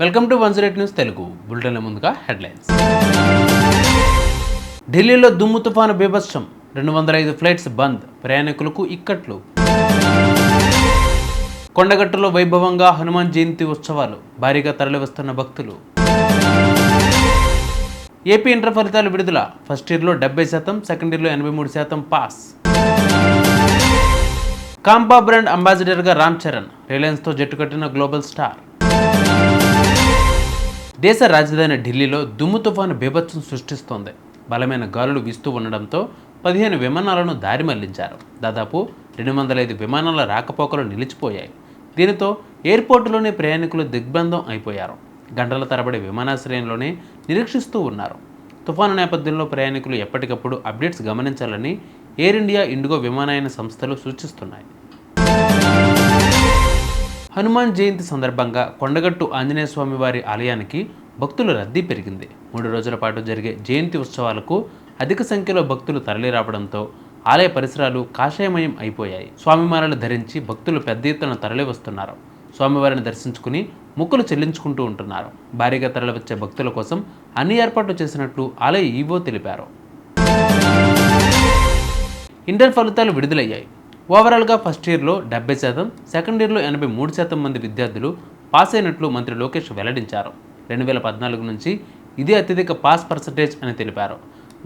Welcome to one zero news Telugu. బులెటిన్ల ముందుగా headlines. ఢిల్లీలో దుమ్ము తుఫాను బీభత్సం. రెండు వందల ఐదు ఫ్లైట్స్ బంద్. ప్రయాణికులకు ఇక్కట్లు. కొండగట్టులో వైభవంగా హనుమాన్ జయంతి ఉత్సవాలు. భారీగా తరలివస్తున్న భక్తులు. ఏపీ ఇంటర్ ఫలితాలు విడుదల. ఫస్ట్ ఇయర్లో డెబ్బై శాతం సెకండ్ ఇయర్లో ఎనభై మూడు శాతం పాస్. కాంపా బ్రాండ్ అంబాసిడర్గా రామ్ చరణ్. రిలయన్స్తో జట్టు కట్టిన గ్లోబల్ స్టార్. దేశ రాజధాని ఢిల్లీలో దుమ్ము తుఫాను బీభత్సం సృష్టిస్తోంది. బలమైన గాలులు వీస్తూ ఉండడంతో పదిహేను విమానాలను దారి మళ్ళించారు. దాదాపు రెండు వందల ఐదు విమానాల రాకపోకలు నిలిచిపోయాయి. దీనితో ఎయిర్పోర్టులోనే ప్రయాణికులు దిగ్బంధం అయిపోయారు. గంటల తరబడి విమానాశ్రయంలోనే నిరీక్షిస్తూ ఉన్నారు. తుఫాను నేపథ్యంలో ప్రయాణికులు ఎప్పటికప్పుడు అప్డేట్స్ గమనించాలని ఎయిర్ ఇండియా ఇండిగో విమానయాన సంస్థలు సూచిస్తున్నాయి. హనుమాన్ జయంతి సందర్భంగా కొండగట్టు ఆంజనేయ స్వామి వారి ఆలయానికి భక్తుల రద్దీ పెరిగింది. మూడు రోజుల పాటు జరిగే జయంతి ఉత్సవాలకు అధిక సంఖ్యలో భక్తులు తరలిరావడంతో ఆలయ పరిసరాలు కాషాయమయం అయిపోయాయి. స్వామిమాలలు ధరించి భక్తులు పెద్ద ఎత్తున తరలి వస్తున్నారు స్వామివారిని దర్శించుకుని మొక్కులు చెల్లించుకుంటూ ఉంటున్నారు. భారీగా తరలివచ్చే భక్తుల కోసం అన్ని ఏర్పాట్లు చేసినట్లు ఆలయ ఈవో తెలిపారు. ఇంటర్ ఫలితాలు విడుదలయ్యాయి. ఓవరాల్గా ఫస్ట్ ఇయర్లో డెబ్బై శాతం సెకండ్ ఇయర్లో ఎనభై మూడు శాతం మంది విద్యార్థులు పాస్ అయినట్లు మంత్రి లోకేష్ వెల్లడించారు. రెండు వేల పద్నాలుగు నుంచి ఇదే అత్యధిక పాస్ పర్సంటేజ్ అని తెలిపారు.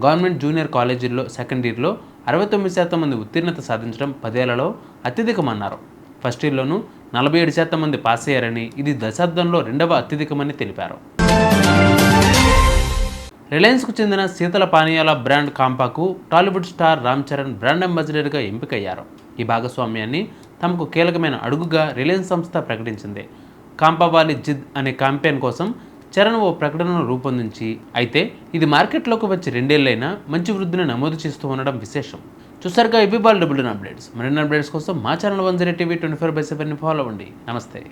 గవర్నమెంట్ జూనియర్ కాలేజీల్లో సెకండ్ ఇయర్లో అరవై తొమ్మిది శాతం మంది ఉత్తీర్ణత సాధించడం పదేళ్ళలో అత్యధికమన్నారు. ఫస్ట్ ఇయర్లోనూ నలభై ఏడు శాతం మంది పాస్ అయ్యారని ఇది దశాబ్దంలో రెండవ అత్యధికమని తెలిపారు. రిలయన్స్కు చెందిన శీతల పానీయాల brand కాంపాకు Tollywood star Ram Charan brand అంబాసిడర్గా ఎంపికయ్యారు. ఈ భాగస్వామ్యాన్ని తమకు కీలకమైన అడుగుగా రిలయన్స్ సంస్థ ప్రకటించింది. కాంపావాలి జిద్ అనే క్యాంపెయిన్ కోసం చరణ్ ఓ ప్రకటనను రూపొందించి అయితే ఇది మార్కెట్లోకి వచ్చి రెండేళ్ళైనా మంచి వృద్ధిని నమోదు చేస్తూ ఉండడం విశేషం. చూసారుగా ఇవి బాల్ డబుల్ అప్డేట్స్. మరిన్ని అప్డేట్స్ కోసం మా channel one zero TV twenty four by seven follow అవ్వండి. నమస్తే.